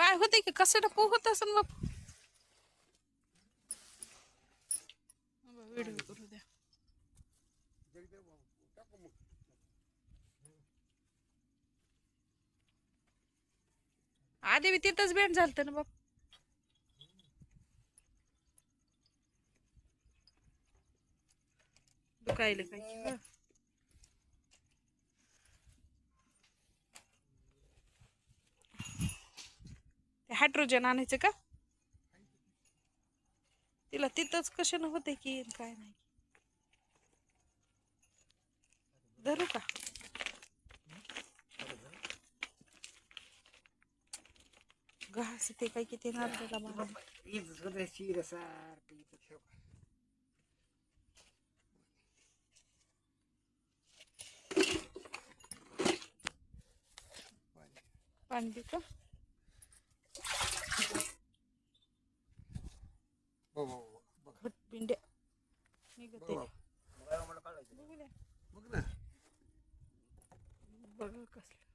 काय होते की कसं पो होत असेल बाप? व्हिडिओ करू द्या. आधी बी तिथंच भेट झालत ना बाप. दुखायला काय? हायड्रोजन आणायचं का तिला तिथंच कशानं होते की काय नाही धरू का घास ते काय किती नारळाला बांधून. ठेव. पाणी दे का बघ, बघ, बघ, बघ. भट पिंड्या निघते बघ, बघ. बघू द्या. बघ ना बघ कसलं काय टाकायचं?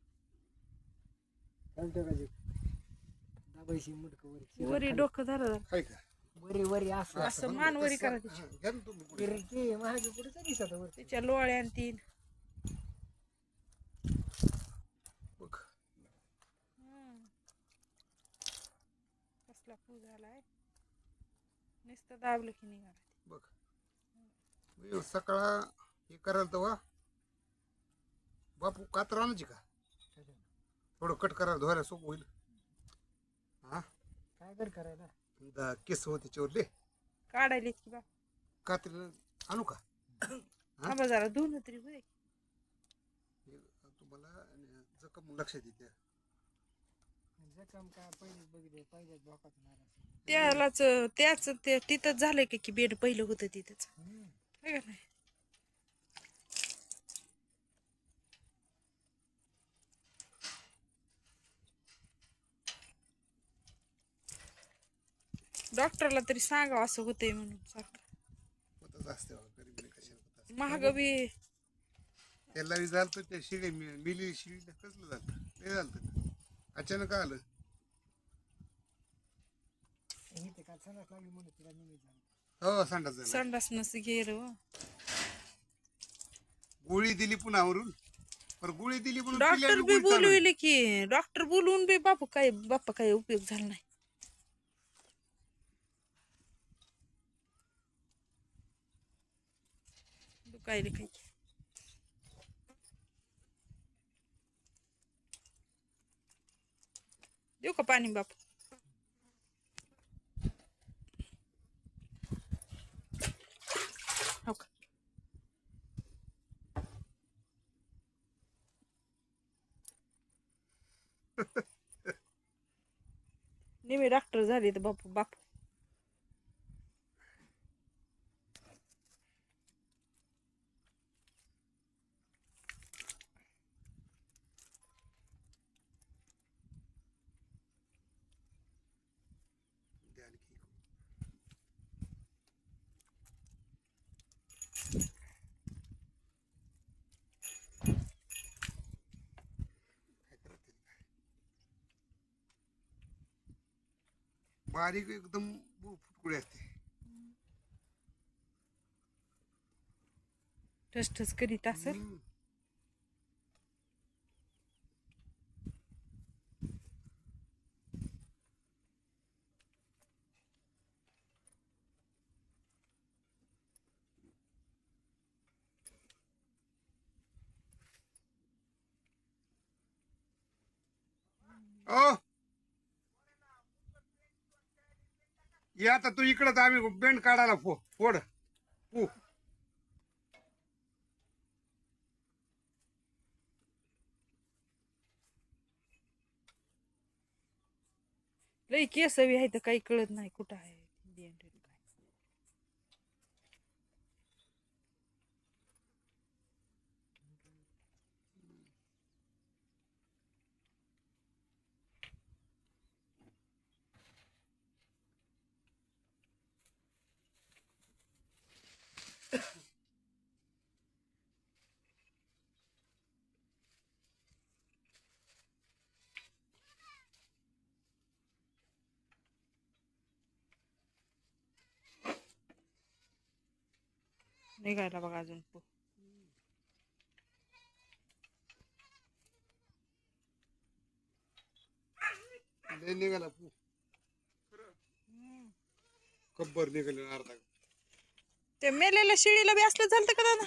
दाबायची मुडकं वरी. वरी. डोकं. हाय का वरी वरी असं असं मान वरी हा, घ्या ना तुम्ही पुढे. वरी ते महाग कुठे तरी त्याच्या लोळ्या आणि तीन. बघ. कसला पू झालाय. नुसतं दाबलं की निघाला. बघ. सकाळ हे करायला तेव्हा बापू कातर आणायची का? थोडं कट करायला धुवायला सोपं होईल. हा? काय कर करायला? दा- केस होते त्याच्यावरले काढायला की बा. कात्रीला आणू का? आबा जरा धुवून तरी होय हे तुम्हाला जखम लक्षात येते. जखम काय पहिले बघितले पहिल्याच भोकात मारा त्यालाच त्याच ते तिथंच झालंय का की बेड पहिलं होतं तिथंच? है का नाही? डॉक्टरला तरी सांगावं असं होतंय म्हणून सारखं. महाग बी. त्याला झालं त्या शिडी मिली शिडी कसलं झालं ते. झालं अचानक आलं. हो संडास झाला. संडास नस गेर गोळी दिली पुन्हा आवरून पण गोळी दिली म्हणून डॉक्टर बी. बोलविले की डॉक्टर बोलवून बी बापू काय बाप्पा काय उपयोग झाला नाही. दुखायले काय देऊ का पाणी बापू? हो का? नेहमी डॉक्टर झाले तर बापू बापू. बारीक एकदम फुटकुळे असते. ठस ठस करीत असेल हम्म. ये आता तू इकडं आम्ही बेंड काढायला फो फोड. पू. लई केस आहे तर काही कळत नाही कुठं आहे. निघायला बघा अजून पो निघाला पू. कब्बर निघाले अर्धा. ते मेलेल्या शिळीला बी असलं झालं का दादा?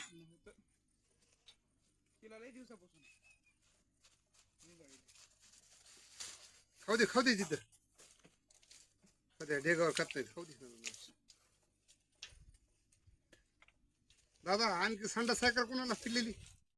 तिला लय दिवसापासून. खाऊ दे खाऊ दे तिथं. सध्या डेगावर खात नाही खाऊ दे. दादा आणखी संडा सायकल कोणाला पिल्लेली